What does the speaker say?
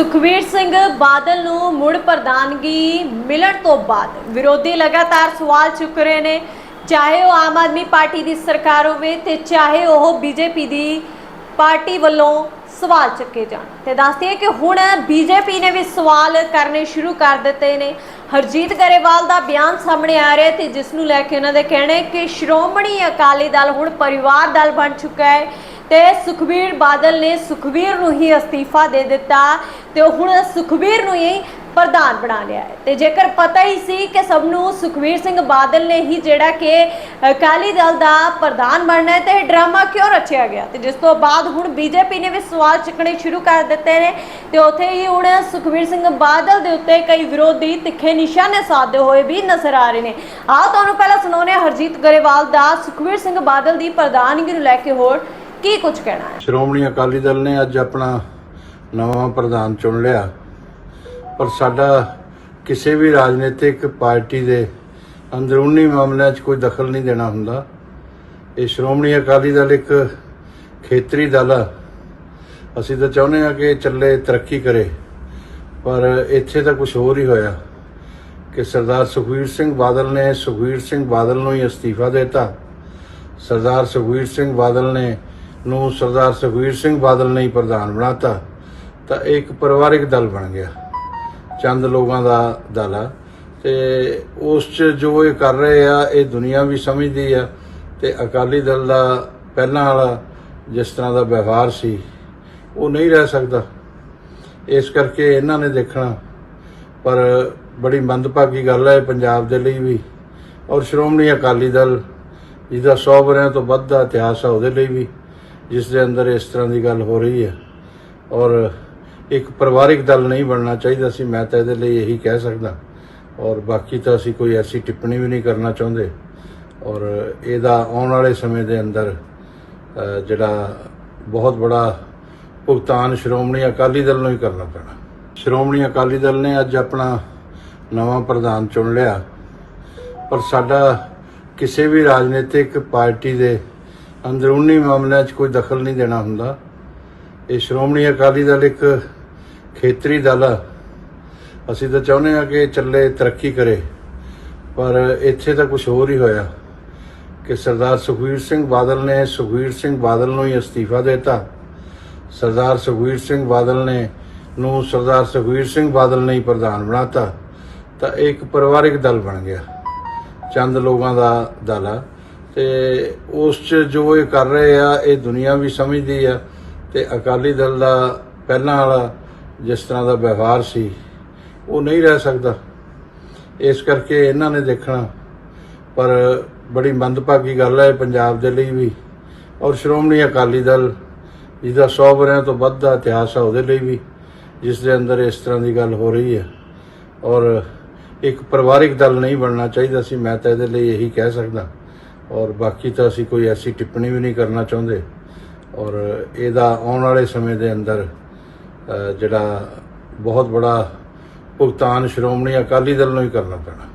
ਸੁਖਵੀਰ ਸਿੰਘ ਬਾਦਲ ਨੂੰ ਮੁੜ ਪ੍ਰਧਾਨਗੀ ਮਿਲਣ ਤੋਂ ਬਾਅਦ ਵਿਰੋਧੀ ਲਗਾਤਾਰ ਸਵਾਲ ਚੁੱਕ ਰਹੇ ਨੇ। ਚਾਹੇ ਉਹ ਆਮ ਆਦਮੀ ਪਾਰਟੀ ਦੀ ਸਰਕਾਰ ਹੋਵੇ ਤੇ ਚਾਹੇ ਉਹ ਬੀਜੇਪੀ ਦੀ ਪਾਰਟੀ ਵੱਲੋਂ ਸਵਾਲ ਚੱਕੇ ਜਾਣ। ਤੇ ਦੱਸਦੀ ਹੈ ਕਿ ਹੁਣ ਬੀਜੇਪੀ ਨੇ ਵੀ ਸਵਾਲ ਕਰਨੇ ਸ਼ੁਰੂ ਕਰ ਦਿੱਤੇ ਨੇ। ਹਰਜੀਤ ਗਰੇਵਾਲ ਦਾ ਬਿਆਨ ਸਾਹਮਣੇ ਆ ਰਿਹਾ ਤੇ ਜਿਸ ਨੂੰ ਲੈ ਕੇ ਉਹਨਾਂ ਦੇ ਕਹਿਣਾ ਹੈ ਕਿ ਸ਼੍ਰੋਮਣੀ ਅਕਾਲੀ ਦਲ ਹੁਣ ਪਰਿਵਾਰ ਦਲ ਬਣ ਚੁੱਕਾ ਹੈ। ਤੇ ਸੁਖਬੀਰ ਬਾਦਲ ਨੇ ਸੁਖਬੀਰ ਨੂੰ ਹੀ ਅਸਤੀਫਾ ਦੇ ਦਿੱਤਾ ਤੇ ਹੁਣ ਸੁਖਬੀਰ ਨੂੰ ਹੀ ਪ੍ਰਧਾਨ ਬਣਾ ਲਿਆ ਹੈ। ਤੇ ਜੇਕਰ ਪਤਾ ਹੀ ਸੀ ਕਿ ਸਭ ਨੂੰ ਸੁਖਬੀਰ ਸਿੰਘ ਬਾਦਲ ਨੇ ਹੀ ਜਿਹੜਾ ਕਿ ਅਕਾਲੀ ਦਲ ਦਾ ਪ੍ਰਧਾਨ ਬਣਨਾ ਹੈ ਤੇ ਇਹ ਡਰਾਮਾ ਕਿਉਂ ਰਚਿਆ ਗਿਆ? ਤੇ ਜਿਸ ਤੋਂ ਬਾਅਦ ਹੁਣ ਬੀਜੇਪੀ ਨੇ ਵੀ ਸਵਾਲ ਚੱਕਣੇ ਸ਼ੁਰੂ ਕਰ ਦਿੱਤੇ ਨੇ ਤੇ ਉੱਥੇ ਹੀ ਹੁਣ ਸੁਖਬੀਰ ਸਿੰਘ ਬਾਦਲ ਦੇ ਉੱਤੇ ਕਈ ਵਿਰੋਧੀ ਤਿੱਖੇ ਨਿਸ਼ਾਨੇ ਸਾਧਦੇ ਹੋਏ ਵੀ ਨਜ਼ਰ ਆ ਰਹੇ ਨੇ। ਆਓ ਤੁਹਾਨੂੰ ਪਹਿਲਾਂ ਸੁਣਾਉਂਦੇ ਹਾਂ ਹਰਜੀਤ ਗਰੇਵਾਲ ਦਾ ਸੁਖਬੀਰ ਸਿੰਘ ਬਾਦਲ ਦੀ ਪ੍ਰਧਾਨਗੀ ਨੂੰ ਲੈ ਕੇ ਹੋਰ। ਕੀ ਕੁਝ ਕਹਿਣਾ ਹੈ? ਸ਼੍ਰੋਮਣੀ ਅਕਾਲੀ ਦਲ ਨੇ ਅੱਜ ਆਪਣਾ ਨਵਾਂ ਪ੍ਰਧਾਨ ਚੁਣ ਲਿਆ। ਪਰ ਸਾਡਾ ਕਿਸੇ ਵੀ ਰਾਜਨੀਤਿਕ ਪਾਰਟੀ ਦੇ ਅੰਦਰੂਨੀ ਮਾਮਲਿਆਂ 'ਚ ਕੋਈ ਦਖਲ ਨਹੀਂ ਦੇਣਾ ਹੁੰਦਾ। ਇਹ ਸ਼੍ਰੋਮਣੀ ਅਕਾਲੀ ਦਲ ਇੱਕ ਖੇਤਰੀ ਦਲ ਆ। ਅਸੀਂ ਤਾਂ ਚਾਹੁੰਦੇ ਹਾਂ ਕਿ ਚੱਲੇ, ਤਰੱਕੀ ਕਰੇ। ਪਰ ਇੱਥੇ ਤਾਂ ਕੁਝ ਹੋਰ ਹੀ ਹੋਇਆ ਕਿ ਸਰਦਾਰ ਸੁਖਵੀਰ ਸਿੰਘ ਬਾਦਲ ਨੇ ਸੁਖਵੀਰ ਸਿੰਘ ਬਾਦਲ ਨੂੰ ਹੀ ਅਸਤੀਫਾ ਦਿੱਤਾ। ਸਰਦਾਰ ਸੁਖਵੀਰ ਸਿੰਘ ਬਾਦਲ ਨੇ ਨੂੰ ਸਰਦਾਰ ਸੁਖਵੀਰ ਸਿੰਘ ਬਾਦਲ ਨੇ ਹੀ ਪ੍ਰਧਾਨ ਬਣਾਤਾ, ਤਾਂ ਇਹ ਇੱਕ ਪਰਿਵਾਰਿਕ ਦਲ ਬਣ ਗਿਆ। ਚੰਦ ਲੋਕਾਂ ਦਾ ਦਲ ਆ। ਤੇ ਉਸ ਚ ਜੋ ਇਹ ਕਰ ਰਹੇ ਆ, ਇਹ ਦੁਨੀਆ ਵੀ ਸਮਝਦੀ ਆ। ਤੇ ਅਕਾਲੀ ਦਲ ਦਾ ਪਹਿਲਾਂ ਵਾਲਾ ਜਿਸ ਤਰ੍ਹਾਂ ਦਾ ਵਿਵਹਾਰ ਸੀ, ਉਹ ਨਹੀਂ ਰਹਿ ਸਕਦਾ। ਇਸ ਕਰਕੇ ਇਹਨਾਂ ਨੇ ਦੇਖਣਾ, ਪਰ ਬੜੀ ਮੰਦਭਾਗੀ ਗੱਲ ਹੈ ਪੰਜਾਬ ਦੇ ਲਈ ਵੀ। ਔਰ ਸ਼੍ਰੋਮਣੀ ਅਕਾਲੀ ਦਲ, ਜਿਹਦਾ 100 ਵਰਿਆਂ ਤੋਂ ਵੱਧ ਦਾ ਇਤਿਹਾਸ ਹੈ ਉਹਦੇ ਲਈ ਵੀ। ਜਿਸ ਦੇ ਅੰਦਰ ਇਸ ਤਰ੍ਹਾਂ ਦੀ ਗੱਲ ਹੋ ਰਹੀ ਹੈ। ਔਰ ਇੱਕ ਪਰਿਵਾਰਿਕ ਦਲ ਨਹੀਂ ਬਣਨਾ ਚਾਹੀਦਾ ਸੀ, ਮੈਂ ਤਾਂ ਇਹਦੇ ਲਈ ਇਹੀ ਕਹਿ ਸਕਦਾ। ਔਰ ਬਾਕੀ ਤਾਂ ਅਸੀਂ ਕੋਈ ਐਸੀ ਟਿੱਪਣੀ ਵੀ ਨਹੀਂ ਕਰਨਾ ਚਾਹੁੰਦੇ। ਔਰ ਇਹਦਾ ਆਉਣ ਵਾਲੇ ਸਮੇਂ ਦੇ ਅੰਦਰ ਜਿਹੜਾ ਬਹੁਤ ਬੜਾ ਭੁਗਤਾਨ ਸ਼੍ਰੋਮਣੀ ਅਕਾਲੀ ਦਲ ਨੂੰ ਹੀ ਕਰਨਾ ਪੈਣਾ। ਸ਼੍ਰੋਮਣੀ ਅਕਾਲੀ ਦਲ ਨੇ ਅੱਜ ਆਪਣਾ ਨਵਾਂ ਪ੍ਰਧਾਨ ਚੁਣ ਲਿਆ। ਪਰ ਸਾਡਾ ਕਿਸੇ ਵੀ ਰਾਜਨੀਤਿਕ ਪਾਰਟੀ ਦੇ ਅੰਦਰੂਨੀ ਮਾਮਲਿਆਂ 'ਚ ਕੋਈ ਦਖਲ ਨਹੀਂ ਦੇਣਾ ਹੁੰਦਾ। ਇਹ ਸ਼੍ਰੋਮਣੀ ਅਕਾਲੀ ਦਲ ਇੱਕ ਖੇਤਰੀ ਦਲ ਆ। ਅਸੀਂ ਤਾਂ ਚਾਹੁੰਦੇ ਹਾਂ ਕਿ ਚੱਲੇ, ਤਰੱਕੀ ਕਰੇ। ਪਰ ਇੱਥੇ ਤਾਂ ਕੁਝ ਹੋਰ ਹੀ ਹੋਇਆ ਕਿ ਸਰਦਾਰ ਸੁਖਵੀਰ ਸਿੰਘ ਬਾਦਲ ਨੇ ਸੁਖਵੀਰ ਸਿੰਘ ਬਾਦਲ ਨੂੰ ਹੀ ਅਸਤੀਫਾ ਦਿੱਤਾ। ਸਰਦਾਰ ਸੁਖਵੀਰ ਸਿੰਘ ਬਾਦਲ ਨੇ ਨੂੰ ਸਰਦਾਰ ਸੁਖਵੀਰ ਸਿੰਘ ਬਾਦਲ ਨੇ ਹੀ ਪ੍ਰਧਾਨ ਬਣਾਤਾ। ਤਾਂ ਇਹ ਇੱਕ ਪਰਿਵਾਰਿਕ ਦਲ ਬਣ ਗਿਆ। ਚੰਦ ਲੋਕਾਂ ਦਾ ਦਲ ਆ। ਤੇ ਉਸ ਚ ਜੋ ਇਹ ਕਰ ਰਹੇ ਆ, ਇਹ ਦੁਨੀਆ ਵੀ ਸਮਝਦੀ ਆ ਤੇ ਅਕਾਲੀ ਦਲ ਦਾ ਪਹਿਲਾਂ ਵਾਲਾ ਜਿਸ ਤਰ੍ਹਾਂ ਦਾ ਵਿਵਹਾਰ ਸੀ, ਉਹ ਨਹੀਂ ਰਹਿ ਸਕਦਾ। ਇਸ ਕਰਕੇ ਇਹਨਾਂ ਨੇ ਦੇਖਣਾ, ਪਰ ਬੜੀ ਮੰਦਭਾਗੀ ਗੱਲ ਹੈ ਪੰਜਾਬ ਦੇ ਲਈ ਵੀ। ਔਰ ਸ਼੍ਰੋਮਣੀ ਅਕਾਲੀ ਦਲ, ਜਿਹਦਾ 100 ਵਰਿਆਂ ਤੋਂ ਵੱਧ ਦਾ ਇਤਿਹਾਸ ਹੈ ਉਹਦੇ ਲਈ ਵੀ, ਜਿਸ ਦੇ ਅੰਦਰ ਇਸ ਤਰ੍ਹਾਂ ਦੀ ਗੱਲ ਹੋ ਰਹੀ ਹੈ ਔਰ ਇੱਕ ਪਰਿਵਾਰਿਕ ਦਲ ਨਹੀਂ ਬਣਨਾ ਚਾਹੀਦਾ ਸੀ, ਮੈਂ ਤਾਂ ਇਹਦੇ ਲਈ ਇਹੀ ਕਹਿ ਸਕਦਾ। ਔਰ ਬਾਕੀ ਤਾਂ ਅਸੀਂ ਕੋਈ ਐਸੀ ਟਿੱਪਣੀ ਵੀ ਨਹੀਂ ਕਰਨਾ ਚਾਹੁੰਦੇ। ਔਰ ਇਹਦਾ ਆਉਣ ਵਾਲੇ ਸਮੇਂ ਦੇ ਅੰਦਰ ਜਿਹੜਾ ਬਹੁਤ ਬੜਾ ਭੁਗਤਾਨ ਸ਼੍ਰੋਮਣੀ ਅਕਾਲੀ ਦਲ ਨੂੰ ਹੀ ਕਰਨਾ ਪੈਣਾ।